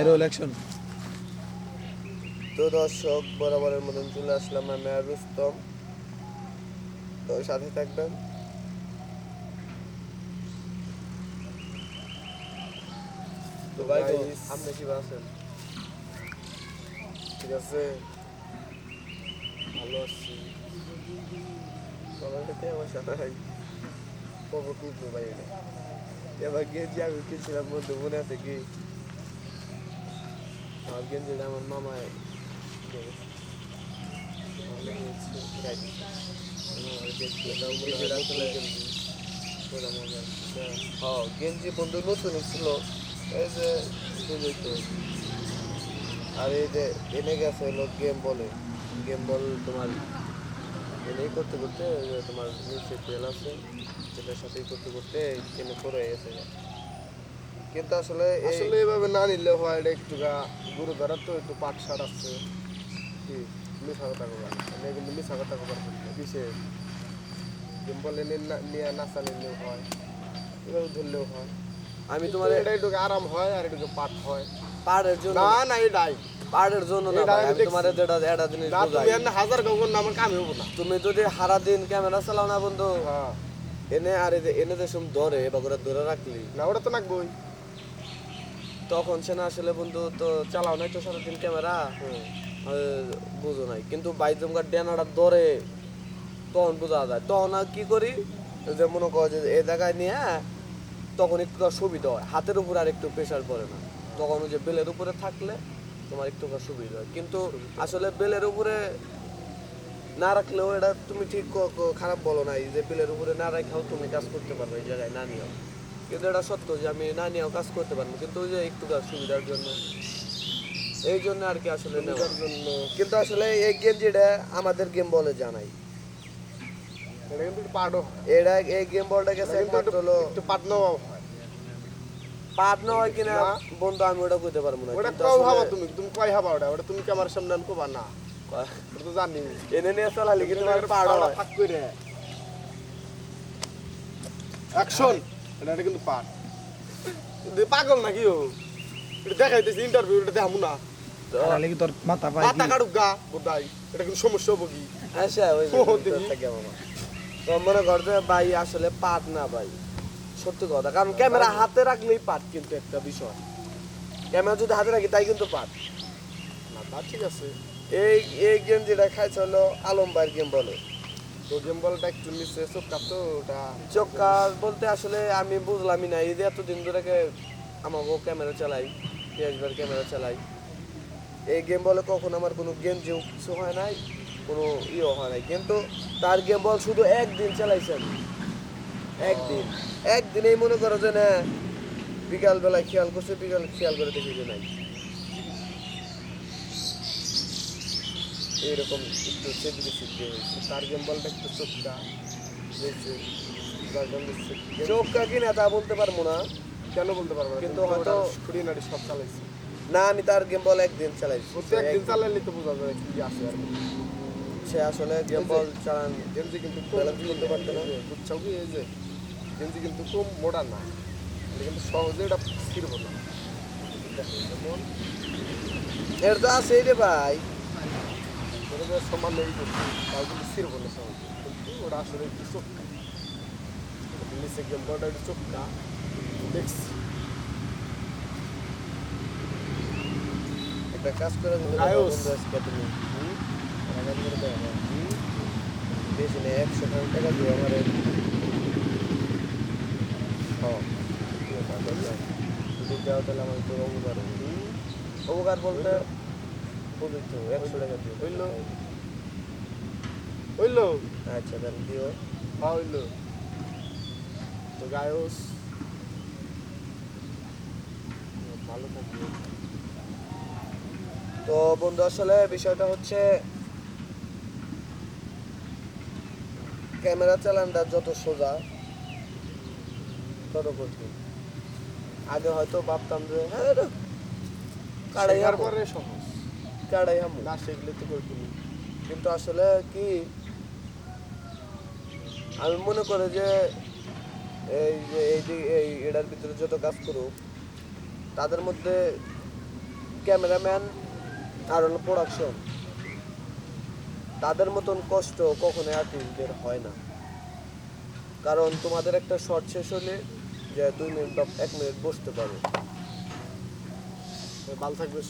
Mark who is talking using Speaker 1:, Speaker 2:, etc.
Speaker 1: Election
Speaker 2: তো দর্শক বরাবরের মতন চলে আসলাম আমি আর রুস্তম। তো সাথে থাকবেন। তো
Speaker 1: ভাই
Speaker 2: আপনি কি আছেন? ঠিক আছে? ভালো আছি। সবার সাথে আমার সাথে খবর খুঁজবো ভাই। এটা এবার গেঞ্জি আমি কিনছিলাম বন্ধু মনে আছে কি আমার গেঞ্জিটা আমার মামায় দিয়েছে। ভালো হয়েছে, right. আমার দেখতে এটাও মনে হয় নতুন গেঞ্জি। পুরো মজা। হ্যাঁ, গেঞ্জি বন্ধু নতুন ছিল। এই যে আর এই যে এনে গেছে হলো গেম বলে গেম বল তোমার এনেই করতে করতে তোমার নিচে তেল আছে তেলের সাথেই করতে করতে এনে পড়ে গেছে। কিন্তু আসলে
Speaker 3: আসলে এভাবে না নিলে হয় এটা একটু গা গুরু ধরার তো একটু পাট সার আছে।
Speaker 2: কি?
Speaker 3: মিশা কথা কবার। এটা কিন্তু মিশা কথা কবার
Speaker 2: কিসে?
Speaker 3: ডিম্পল নিয়ে নাচা নিলেও হয়। এভাবে ধরলেও হয়।
Speaker 2: আমি
Speaker 3: তোমার এটা একটু আরাম হয় আর একটু পাট হয়।
Speaker 2: পাড়ের জন্য
Speaker 3: না না এটাই।
Speaker 2: পাড়ের জন্য না
Speaker 3: এটা
Speaker 2: ভাই,
Speaker 3: আমি
Speaker 2: আমি তোমার যেটা এটা জিনিস
Speaker 3: না তুমি হাজার গগন না আমার কামে হব না।
Speaker 2: তুমি যদি সারা দিন ক্যামেরা চালাও না বন্ধু।
Speaker 3: হ্যাঁ।
Speaker 2: এনে আর এনে যে সব ধরে করে ধরে রাখলি।
Speaker 3: না ওটা তো নাকবই।
Speaker 2: তখন সে না আসলে বন্ধু তো চালাও নাই তো সারাদিন ক্যামেরা? বুঝো নাই। কিন্তু বাইজমকার ডেনাটা ধরে তখন বোঝা যায়। তখন আর কি করি? যে মনে করো যে এই জায়গায় নিয়ে তখন একটু সুবিধা হয়। হাতের উপর আর একটু প্রেশার পড়ে না। তখন ওই যে বেলের উপরে থাকলে তোমার একটু সুবিধা হয়। কিন্তু আসলে বেলের উপরে না রাখলেও এটা তুমি ঠিক খারাপ বলো নাই যে বেলের উপরে না রাখাও তুমি কাজ করতে পারবে এই জায়গায় না নিয়েও। কিন্তু এটা সত্য যে আমি না নিয়েও কাজ করতে পারব কিন্তু ওই যে একটু সুবিধার জন্য। এই জন্য আর কি আসলে নেওয়ার
Speaker 3: জন্য।
Speaker 2: কিন্তু আসলে এই গেঞ্জিটা আমাদের গেম বলে জানাই।
Speaker 3: এটা কিন্তু পাটও
Speaker 2: এটা এই গেম বলটা গেছে একমাত্র হলো
Speaker 3: একটু পাট নেওয়া। হয়
Speaker 2: পাট না হয় কিনা বন্ধু আমি ওটা কইতে পারব না।
Speaker 3: ওটা
Speaker 2: কিন্তু
Speaker 3: কও ভাবা তুমি তুমি কয় ভাবা ওটা? ওটা তুমি কি আমার সামনে আনকো বা না? ওটা তো জানি।
Speaker 2: এনে নিয়ে চালালি কিন্তু হয়।
Speaker 3: ফাঁক করে অ্যাকশন এটা এটা কিন্তু পাট। পাগল নাকি ও? এটা দেখাইতেছি ইন্টারভিউ এটা দেখামু না।
Speaker 1: তাহলে কি তোর মাথা পায়
Speaker 3: মাথা কাটুক গা বোধাই এটা কিন্তু সমস্যা হব কি?
Speaker 2: আচ্ছা ওই
Speaker 3: ও, দেখি।
Speaker 2: থাকে মামা তো মনে কর যে ভাই আসলে পাট না ভাই। সত্যি কথা কারণ ক্যামেরা হাতে রাখলেই পাট কিন্তু একটা বিষয়। ক্যামেরা যদি হাতে রাখি তাই কিন্তু পাট।
Speaker 3: না ঠিক আছে।
Speaker 2: এই এই গেম যেটা খাইছে হলো আলম ভাইয়ের গেম বলে।
Speaker 3: তো গেম বলটা নিচে চোখ কাটতো ওটা
Speaker 2: চক্কা বলতে আসলে আমি বুঝলামই না এই যে এতদিন ধরে আমাকে ক্যামেরা চালাই পিএসবার ক্যামেরা চালাই। এই গেম বলে কখন আমার কোনো গেম যে কিছু হয় নাই কোনো ইয়ে হয় নাই কিন্তু তার গেম বল শুধু একদিন চালাইছে আমি। একদিন একদিনেই মনে করো যে না বিকালবেলায় খেয়াল করছে বিকাল খেয়াল করে দেখি যে নাই। এইরকম একটু সেদিকে সিদ্ধি হয়েছে
Speaker 3: তার গেম বলটা একটু চোখটা নিচে
Speaker 2: চোখটা কিনা তা বলতে পারব না।
Speaker 3: কেন বলতে পারব না?
Speaker 2: কিন্তু
Speaker 3: হয়তো ছুটি নাড়ি সব চালাইছে।
Speaker 2: না আমি তার গেম বল একদিন চালাইছি।
Speaker 3: একদিন চালাইলে তো বোঝা যায় কি আছে আর।
Speaker 2: সে আসলে গেম বল চালান
Speaker 3: গেঞ্জি কিন্তু
Speaker 2: Balance করতে পারতো না।
Speaker 3: বুঝছ? কি এই যে গেঞ্জি কিন্তু খুব মোটা না। কিন্তু সহজে এটা না। দেখো,
Speaker 2: এর তো আছেই রে ভাই।
Speaker 3: ধরে যে সমান নেই করছি তাও কিন্তু ছিড়ব না সহজে কিন্তু ওটা আসলে একটু এটা নিচে গেম বলটা একটু চোখটা দেখছি
Speaker 2: একটা কাজ করে? বেশি নেই একশো টাকা দিয়ে আমার এই- হ্যাঁ। যদি দাও তাহলে আমার। উপকার বলতে খুবই তো একশো টাকা দিও
Speaker 3: হইল? হইল?
Speaker 2: আচ্ছা তাহলে দিও।
Speaker 3: হ্যাঁ হইল। তো গায়স ভালো থাকবে
Speaker 2: তো বন্ধু আসলে বিষয়টা হচ্ছে ক্যামেরা চালানটা যত সোজা তত কঠিন। আগে হয়তো ভাবতাম যে হ্যাঁ রে, কাড়াই
Speaker 3: শেখার
Speaker 2: হামু,
Speaker 3: পরে সহজ।
Speaker 2: কাড়াই হামু।
Speaker 3: না শিখলে তো
Speaker 2: কিন্তু আসলে কি, আমি মনে যে এই যে এই যে এই এটার ভিতরে যত কাজ তাদের মধ্যে ক্যামেরাম্যান আর হলো প্রোডাকশন তাদের মতন কষ্ট কখনো আর্টিস্টদের হয় না কারণ তোমাদের একটা শর্ট শেষ হলে যে দুই মিনিট এক মিনিট বসতে পারো
Speaker 3: ভালো থাকবে